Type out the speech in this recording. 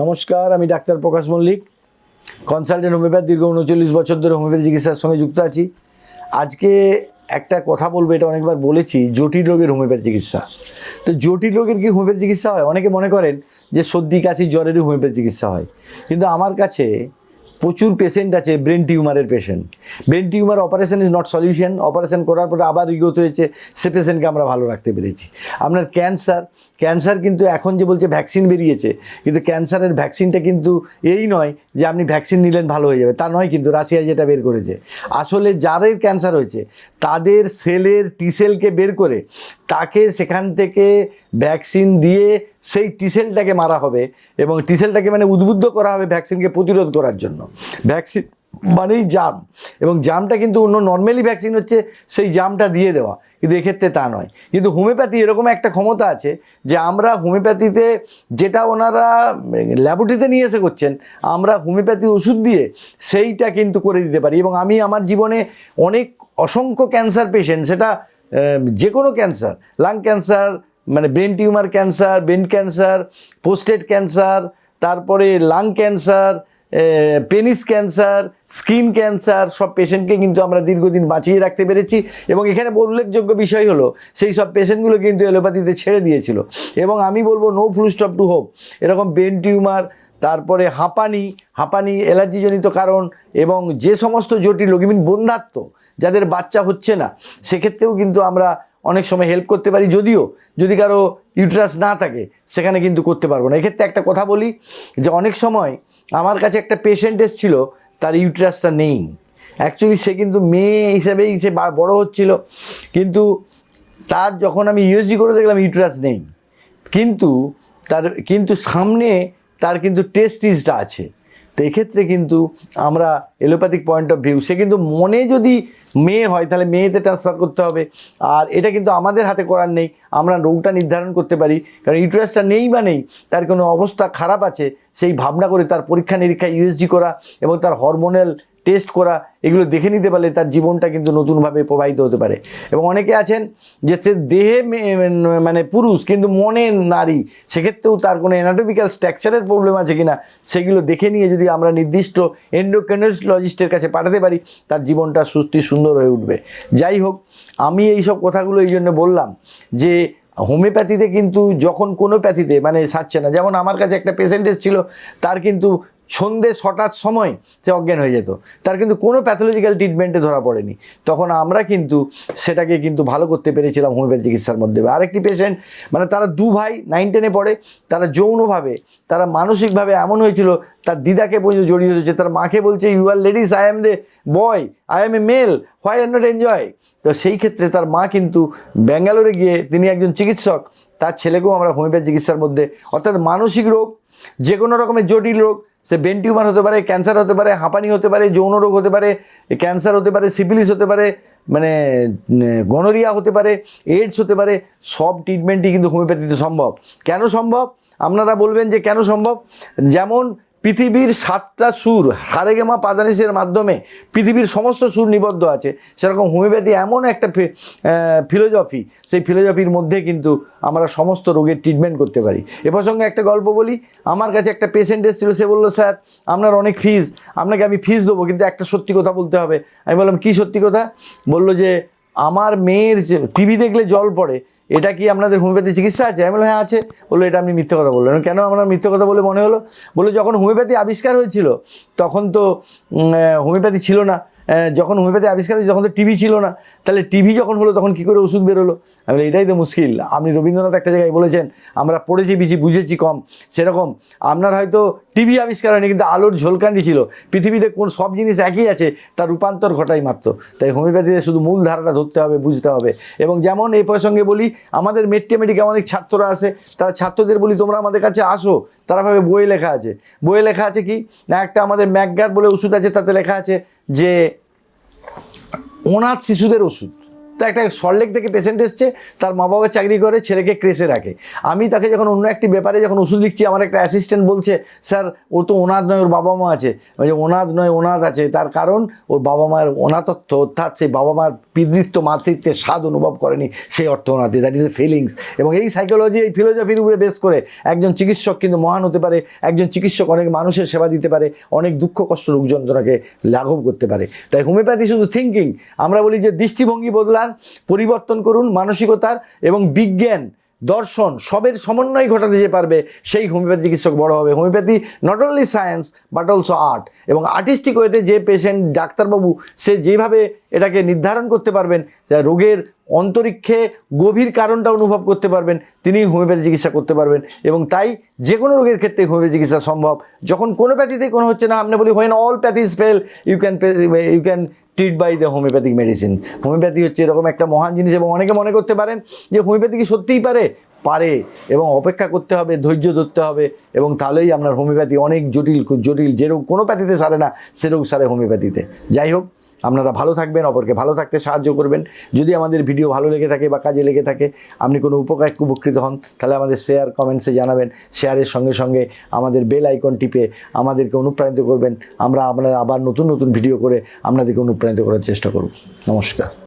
নমস্কার, আমি doctor Prakash Mallick consultant homeopath দীর্ঘ উনচল্লিশ বছর ধরে হোমিওপ্যাথি চিকিৎসার সঙ্গে যুক্ত আছি। আজকে একটা কথা বলব, এটা অনেকবার বলেছি, জটিল রোগের হোমিওপ্যাথি চিকিৎসা। তো জটিল রোগের কি হোমিওপ্যাথি চিকিৎসা হয়? অনেকে মনে করেন যে সর্দি, কাশি, জ্বরেরই হোমিওপ্যাথি চিকিৎসা হয়। কিন্তু আমার কাছে প্রচুর পেশেন্ট আছে ব্রেন টিউমারের patient brain tumour operation is not solution operation করার পরে আবার রিগোত হয়েছে, সে পেশেন্টকে আমরা ভালো রাখতে পেরেছি। আপনার ক্যান্সার ক্যান্সার কিন্তু এখন যে বলছে ভ্যাকসিন বেরিয়েছে, কিন্তু ক্যান্সারের ভ্যাকসিনটা কিন্তু এই নয় যে আপনি ভ্যাকসিন নিলেন ভালো হয়ে যাবে। তা নয় কিন্তু রাশিয়া যেটা বের করেছে। আসলে যাদের ক্যান্সার হয়েছে, তাদের সেলের টিসেলকে বের করে তাকে সেখান থেকে ভ্যাকসিন দিয়ে সেই টিসেলটাকে মারা হবে এবং টিসেলটাকে মানে উদ্বুদ্ধ করা হবে ভ্যাকসিনকে প্রতিরোধ করার জন্য। ভ্যাকসিন মানেই জাম এবং জামটা কিন্তু অন্য নর্মালি ভ্যাকসিন হচ্ছে সেই জামটা দিয়ে দেওয়া, কিন্তু এক্ষেত্রে তা নয়। কিন্তু হোমিওপ্যাথি এরকম একটা ক্ষমতা আছে যে আমরা হোমিওপ্যাথিতে যেটা ওনারা ল্যাবরেটরিতে নিয়ে এসে করছেন, আমরা হোমিওপ্যাথি ওষুধ দিয়ে সেইটা কিন্তু করে দিতে পারি এবং আমি আমার জীবনে অনেক অসংখ্য ক্যান্সার পেশেন্ট সেটা যে কোনো ক্যান্সার লাং ক্যান্সার মানে brain tumour cancer brain cancer prostate cancer তারপরে lung cancer penis cancer skin cancer সব পেশেন্টকে কিন্তু আমরা দীর্ঘদিন বাঁচিয়ে রাখতে পেরেছি। এবং এখানে উল্লেখযোগ্য বিষয় হলো, সেই সব পেশেন্টগুলো কিন্তু এলোপ্যাথিতে ছেড়ে দিয়েছিল। এবং আমি বলব no full stop to hope এরকম ব্রেন টিউমার তারপরে হাঁপানি হাঁপানি, অ্যালার্জিজনিত কারণ এবং যে সমস্ত জটিল রোগ ইমিন বন্ধাত্ম যাদের বাচ্চা হচ্ছে না, সেক্ষেত্রেও কিন্তু আমরা অনেক সময় হেল্প করতে পারি। যদিও যদি কারও ইউট্রাস না থাকে, সেখানে কিন্তু করতে পারব না। এক্ষেত্রে একটা কথা বলি যে অনেক সময় আমার কাছে একটা পেশেন্ট এসেছিল, তার ইউট্রাসটা নেই। অ্যাকচুয়ালি সে কিন্তু মেয়ে হিসেবেই সে বড় হচ্ছিল, কিন্তু তার যখন আমি ইউএসজি করে দেখলাম ইউট্রাস নেই। কিন্তু তার, কিন্তু সামনে তার কিন্তু টেস্টিসটা আছে। তো এক্ষেত্রে কিন্তু আমরা এলোপ্যাথিক পয়েন্ট অফ ভিউ সে কিন্তু মনে যদি মেয়ে হয়, তাহলে মেয়েতে ট্রান্সফার করতে হবে। আর এটা কিন্তু আমাদের হাতে করার নেই, আমরা রোগটা নির্ধারণ করতে পারি। কারণ ইউটারাসটা নেই বা নেই, তার কোনো অবস্থা খারাপ আছে, সেই ভাবনা করে তার পরীক্ষা নিরীক্ষা ইউএসজি করা এবং তার হরমোনাল টেস্ট করা, এগুলো দেখে নিতে পারলে তার জীবনটা কিন্তু নতুনভাবে প্রবাহিত হতে পারে। এবং অনেকে আছেন যে সে দেহে মানে পুরুষ কিন্তু মনে নারী, সেক্ষেত্রেও তার কোনো অ্যানাটমিক্যাল স্ট্রাকচারের প্রবলেম আছে কিনা, সেগুলো দেখে নিয়ে যদি আমরা নির্দিষ্ট এন্ডোক্রেনোলজিস্টের কাছে পাঠাতে পারি, তার জীবনটা সুস্থি সুন্দর হয়ে উঠবে। যাই হোক, আমি এই সব কথাগুলো এই জন্য বললাম যে হোমিওপ্যাথিতে কিন্তু যখন কোনো প্যাথিতে মানে সারছে না, যেমন আমার কাছে একটা পেশেন্ট ছিল তার কিন্তু সন্ধে ছটার সময় সে অজ্ঞান হয়ে যেত। তার কিন্তু কোনো প্যাথোলজিক্যাল ট্রিটমেন্টে ধরা পড়েনি। তখন আমরা কিন্তু সেটাকে কিন্তু ভালো করতে পেরেছিলাম হোমিওপ্যাথি চিকিৎসার মধ্যে। আরেকটি পেশেন্ট মানে তারা দু ভাই নাইন টেনে পড়ে, তারা যৌনভাবে, তারা মানসিকভাবে এমন হয়েছিল, তার দিদাকে পর্যন্ত জড়িয়ে হয়েছে তার মাকে বলছে you are ladies I am the boy I am a male why are not enjoy তো সেই ক্ষেত্রে তার মা কিন্তু ব্যাঙ্গালোরে গিয়ে তিনি একজন চিকিৎসক, তার ছেলেকেও আমরা হোমিওপ্যাথি চিকিৎসার মধ্যে, অর্থাৎ মানসিক রোগ যে কোনো রকমের জটিল রোগ সে ব্রেন টিউমার হতে পারে, ক্যান্সার হতে পারে, হাঁপানি হতে পারে, যৌন রোগ হতে পারে, ক্যান্সার হতে পারে সিপিলিস হতে পারে মানে গনোরিয়া হতে পারে, এইডস হতে পারে, সব ট্রিটমেন্টই কিন্তু হোমিওপ্যাথিতে সম্ভব। কেন সম্ভব? আপনারা বলবেন যে কেন সম্ভব? যেমন পৃথিবীর সাতটা সুর হারেগেমা পাদানিসের মাধ্যমে পৃথিবীর সমস্ত সুর নিবদ্ধ আছে। সেরকম হোমিওপ্যাথি এমন একটা ফিলোজফি, সেই ফিলোজফির মধ্যে কিন্তু আমরা সমস্ত রোগের ট্রিটমেন্ট করতে পারি। এ প্রসঙ্গে একটা গল্প বলি। আমার কাছে একটা পেশেন্ট এসেছিল, সে বলল, স্যার, আপনার অনেক ফিজ আপনাকে আমি ফিজ দেবো, কিন্তু একটা সত্যি কথা বলতে হবে। আমি বললাম, কী সত্যি কথা? বলল যে আমার মেয়ের টিভি দেখলে জল পড়ে এটা কি আপনাদের হোমিওপ্যাথি চিকিৎসা আছে? আমি বললাম হ্যাঁ আছে। বলল এটা আপনি মিথ্যে কথা বললেন। কেন আপনার মিথ্যে কথা বলে মনে হলো? বলল যখন হোমিওপ্যাথি আবিষ্কার হয়েছিল তখন তো হোমিওপ্যাথি ছিল না। যখন হোমিওপ্যাথি আবিষ্কার হয়েছে তখন তো টিভি ছিল না। তাহলে টিভি যখন হলো তখন কী করে ওষুধ বেরোলো? আমি বলি, এটাই তো মুশকিল। আপনি রবীন্দ্রনাথ একটা জায়গায় বলেছেন আমরা পড়েছি বেশি বুঝেছি কম। সেরকম আপনার হয়তো টিভি আবিষ্কার হয়নি, কিন্তু আলোর ঝোলকান্ডি ছিল। পৃথিবীতে কোন সব জিনিস একই আছে, তার রূপান্তর ঘটাই মাত্র। তাই হোমিওপ্যাথিতে শুধু মূল ধারাটা ধরতে হবে, বুঝতে হবে। এবং যেমন এই প্রসঙ্গে বলি, আমাদের মেট্রিমেটিকে অনেক ছাত্ররা আসে তারা ছাত্রদের বলি, তোমরা আমাদের কাছে আসো। তারা ভাবে বইয়ে লেখা আছে। বইয়ে লেখা আছে কি? না, একটা আমাদের ম্যাকগার বলে ওষুধ আছে, তাতে লেখা আছে যে, অনাথ শিশুদের ওষুধ। তো একটা সল্টলেক থেকে পেশেন্ট এসছে, তার মা বাবা চাকরি করে, ছেলেকে ক্রেসে রাখে। আমি তাকে যখন অন্য একটি ব্যাপারে যখন ওষুধ লিখছি, আমার একটা অ্যাসিস্ট্যান্ট বলছে, স্যার, ও তো ওনাদ নয়, ওর বাবা মা আছে। বলছে ওনাদ নয় ওনাদ আছে। তার কারণ, ওর বাবা মায়ের অনাথত্ব অর্থাৎ সেই বাবা মার পিতৃত্ব, মাতৃত্বের স্বাদ অনুভব করেনি, সেই অর্থ ওনাতে দ্যাট ইজ এ ফিলিংস এবং এই সাইকোলজি এই ফিলোসফির উপরে বেস করে একজন চিকিৎসক কিন্তু মহান হতে পারে, একজন চিকিৎসক অনেক মানুষের সেবা দিতে পারে, অনেক দুঃখ, কষ্ট রোগ যন্ত্রণাকে লাঘব করতে পারে। তাই হোমিওপ্যাথি শুধু থিঙ্কিং আমরা বলি যে দৃষ্টিভঙ্গি বদলান পরিবর্তন করুন মানসিকতার এবং বিজ্ঞান, দর্শন, সবের সমন্বয় ঘটাতে যে পারবে সেই হোমিওপ্যাথি চিকিৎসক বড় হবে। Homeopathy not only science but also art এবং আর্টিস্টিক ওয়েতে যে পেশেন্ট ডাক্তারবাবু, সে যেভাবে এটাকে নির্ধারণ করতে পারবেন রোগের অন্তরিক্ষে গভীর কারণটা অনুভব করতে পারবেন, তিনি হোমিওপ্যাথি চিকিৎসা করতে পারবেন। এবং তাই যে কোনো রোগের ক্ষেত্রে হোমিওপ্যাথি চিকিৎসা সম্ভব। যখন কোনো প্যাথিতে কোনো হচ্ছে না, আপনি বলি when all pathies fail you can you can treat by the homeopathic medicine homeopathy হচ্ছে এরকম একটা মহান জিনিস এবং অনেকে মনে করতে পারেন যে হোমিওপ্যাথি কি সত্যিই পারে? পারে এবং অপেক্ষা করতে হবে, ধৈর্য ধরতে হবে এবং তাহলেই আপনার হোমিওপ্যাথি অনেক জটিল জটিল, যেরকম কোনো প্যাথিতে সারে না, সেরকম সারে হোমিওপ্যাথিতে যাই হোক আপনারা ভালো থাকবেন, অপরকে ভালো থাকতে সাহায্য করবেন। যদি আমাদের ভিডিও ভালো লেগে থাকে বা কাজে লেগে থাকে, আপনি কোনো উপকার, উপকৃত হন, তাহলে আমাদের শেয়ার কমেন্টসে জানাবেন। শেয়ারের সঙ্গে সঙ্গে আমাদের বেল আইকন টিপে আমাদেরকে অনুপ্রাণিত করবেন। আমরা আমরা আবার নতুন নতুন ভিডিও করে আপনাদেরকে অনুপ্রাণিত করার চেষ্টা করব। নমস্কার।